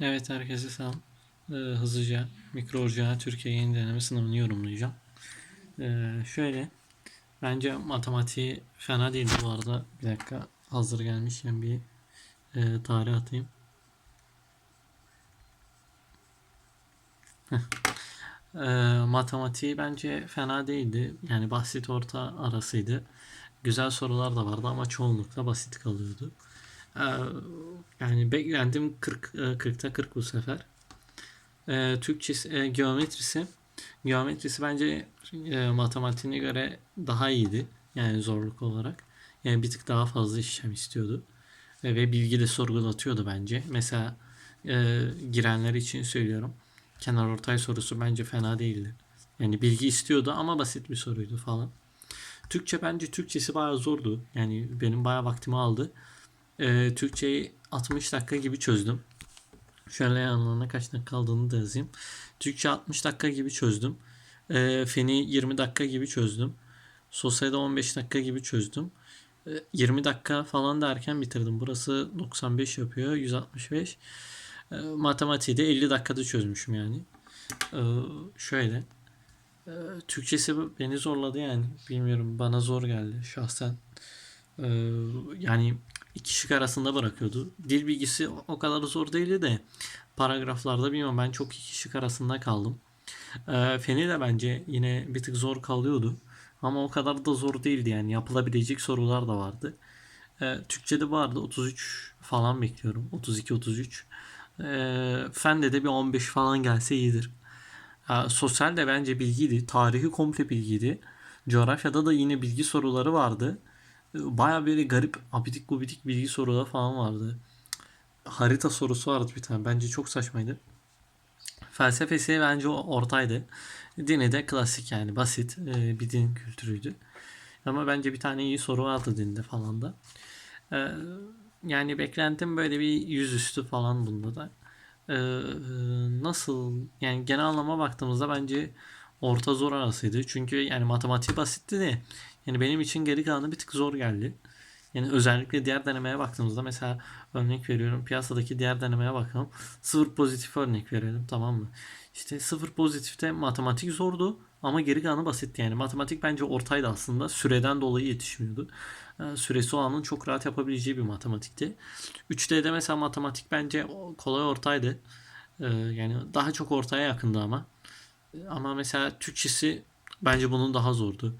Evet herkese selam. Ee, hızlıca mikro orijinal Türkiye yeni deneme sınavını yorumlayacağım. Ee, şöyle bence matematiği fena değil bu arada. Bir dakika hazır gelmişken bir e, tarih atayım. Ee, matematiği bence fena değildi. Yani basit orta arasıydı. Güzel sorular da vardı ama çoğunlukla basit kalıyordu. Ee, yani beklentim 40 e, 40'ta 40 bu sefer. Ee, Türkçesi, e, geometrisi geometrisi bence e, matematiğine göre daha iyiydi. Yani zorluk olarak. Yani bir tık daha fazla işlem istiyordu. Ve bilgi de sorgulatıyordu bence. Mesela e, girenler için söylüyorum. Kenar ortay sorusu bence fena değildi. Yani bilgi istiyordu ama basit bir soruydu falan. Türkçe bence Türkçesi bayağı zordu. Yani benim bayağı vaktimi aldı. Ee, Türkçeyi 60 dakika gibi çözdüm. Şöyle yanlarına kaç dakika kaldığını da yazayım. Türkçe 60 dakika gibi çözdüm. Ee, Feni 20 dakika gibi çözdüm. Sosyalde 15 dakika gibi çözdüm. Ee, 20 dakika falan derken bitirdim. Burası 95 yapıyor. 165. Ee, matematiği de 50 dakikada çözmüşüm yani. Ee, şöyle. Ee, Türkçesi beni zorladı yani. Bilmiyorum bana zor geldi şahsen. Ee, yani iki şık arasında bırakıyordu. Dil bilgisi o kadar zor değildi de paragraflarda bilmiyorum ben çok iki şık arasında kaldım. Ee, Feni de bence yine bir tık zor kalıyordu. Ama o kadar da zor değildi yani yapılabilecek sorular da vardı. Ee, Türkçe'de vardı 33 falan bekliyorum. 32-33. Ee, Fende de bir 15 falan gelse iyidir. Ee, sosyal de bence bilgiydi. Tarihi komple bilgiydi. Coğrafyada da yine bilgi soruları vardı. Baya böyle garip abidik gubidik bilgi soruları falan vardı. Harita sorusu vardı bir tane. Bence çok saçmaydı. Felsefesi bence ortaydı. Dini de klasik yani basit e, bir din kültürüydü. Ama bence bir tane iyi soru vardı dinde falan da. E, yani beklentim böyle bir yüzüstü falan bunda da. E, nasıl yani genel anlama baktığımızda bence orta zor arasıydı. Çünkü yani matematiği basitti de yani benim için geri kalanı bir tık zor geldi. Yani özellikle diğer denemeye baktığımızda mesela örnek veriyorum piyasadaki diğer denemeye bakalım. Sıfır pozitif örnek verelim tamam mı? İşte sıfır pozitifte matematik zordu ama geri kalanı basitti yani. Matematik bence ortaydı aslında. Süreden dolayı yetişmiyordu. Ee, süresi olanın çok rahat yapabileceği bir matematikti. 3D'de mesela matematik bence kolay ortaydı. Ee, yani daha çok ortaya yakındı ama. Ama mesela Türkçesi bence bunun daha zordu.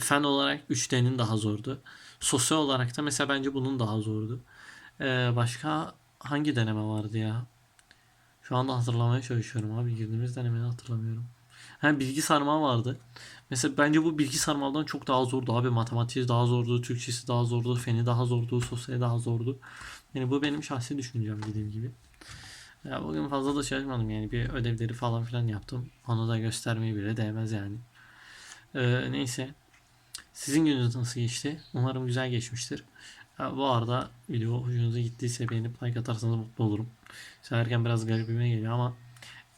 Fen olarak 3D'nin daha zordu. Sosyal olarak da mesela bence bunun daha zordu. Ee, başka hangi deneme vardı ya? Şu anda hatırlamaya çalışıyorum abi. Girdiğimiz denemeyi hatırlamıyorum. Ha, bilgi sarmal vardı. Mesela bence bu bilgi sarmaldan çok daha zordu abi. Matematiği daha zordu, Türkçesi daha zordu, feni daha zordu, sosyali daha zordu. Yani bu benim şahsi düşüncem dediğim gibi. Ya bugün fazla da çalışmadım yani bir ödevleri falan filan yaptım. Onu da göstermeyi bile değmez yani. Ee, neyse. Sizin gününüz nasıl geçti? Umarım güzel geçmiştir. Bu arada video hoşunuza gittiyse beğenip like atarsanız mutlu olurum. Söylerken biraz garibime geliyor ama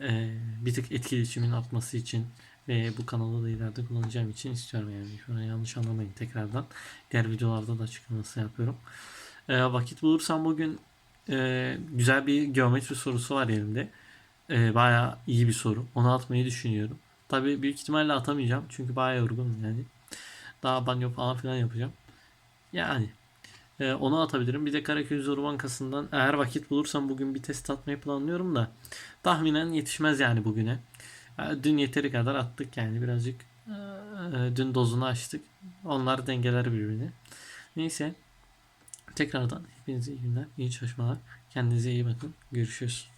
e, bir tık etkileşimin artması için ve bu kanalı da ileride kullanacağım için istiyorum yani. Şu an yanlış anlamayın tekrardan. Diğer videolarda da açıklaması yapıyorum. E, vakit bulursam bugün e, güzel bir geometri sorusu var elimde. E, bayağı iyi bir soru. Onu atmayı düşünüyorum. Tabii büyük ihtimalle atamayacağım. Çünkü bayağı yorgunum yani. Daha banyo falan filan yapacağım. Yani e, onu atabilirim. Bir de Karaköy Zoru Bankası'ndan eğer vakit bulursam bugün bir test atmayı planlıyorum da tahminen yetişmez yani bugüne. E, dün yeteri kadar attık yani birazcık e, dün dozunu açtık. Onlar dengeler birbirini. Neyse. Tekrardan hepinize iyi günler, iyi çalışmalar. Kendinize iyi bakın. Görüşürüz.